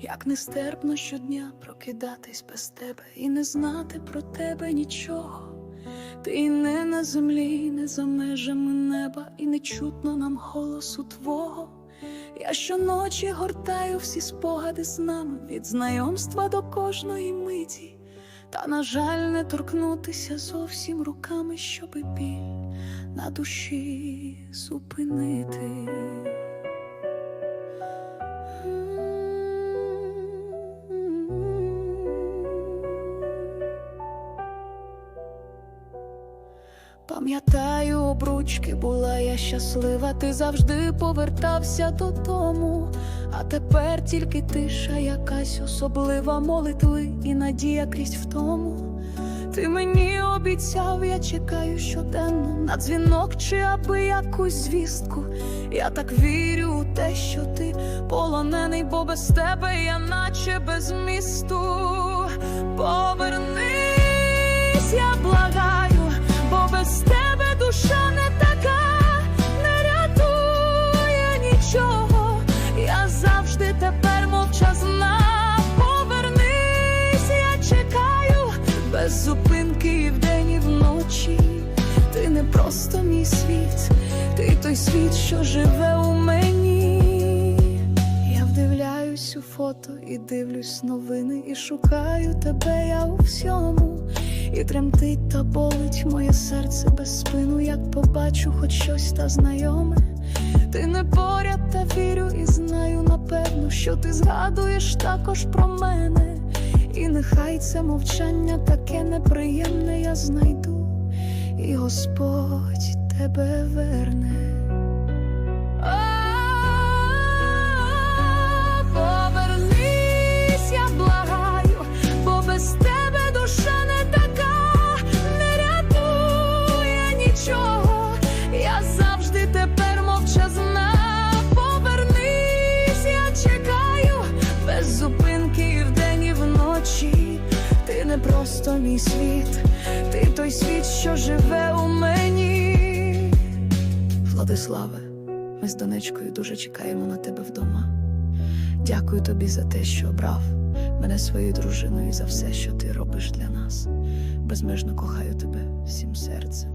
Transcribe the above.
як нестерпно щодня прокидатись без тебе і не знати про тебе нічого. Ти не на землі, не за межами неба, і не чутно нам голосу твого. Я щоночі гортаю всі спогади з нами від знайомства до кожної миті, та, на жаль, не торкнутися зовсім руками, щоби біль на душі зупинити. Пам'ятаю обручки, була я щаслива, ти завжди повертався додому. А тепер тільки тиша, якась особлива молитви і надія крізь втому. Ти мені обіцяв, я чекаю щоденно на дзвінок чи аби якусь звістку. Я так вірю у те, що ти полонений, бо без тебе я наче без місту. Повернись, без зупинки і вдень, і вночі. Ти не просто мій світ, ти той світ, що живе у мені. Я вдивляюсь у фото і дивлюсь новини, і шукаю тебе я у всьому. І тремтить та болить моє серце без спину, як побачу хоч щось та знайоме. Ти не поряд та вірю, і знаю напевно, що ти згадуєш також про мене. Нехай це мовчання таке неприємне я знайду, і Господь тебе верне. Просто мій світ, ти той світ, що живе у мені. Владиславе, ми з Донечкою дуже чекаємо на тебе вдома. Дякую тобі за те, що обрав мене своєю дружиною і за все, що ти робиш для нас. Безмежно кохаю тебе всім серцем.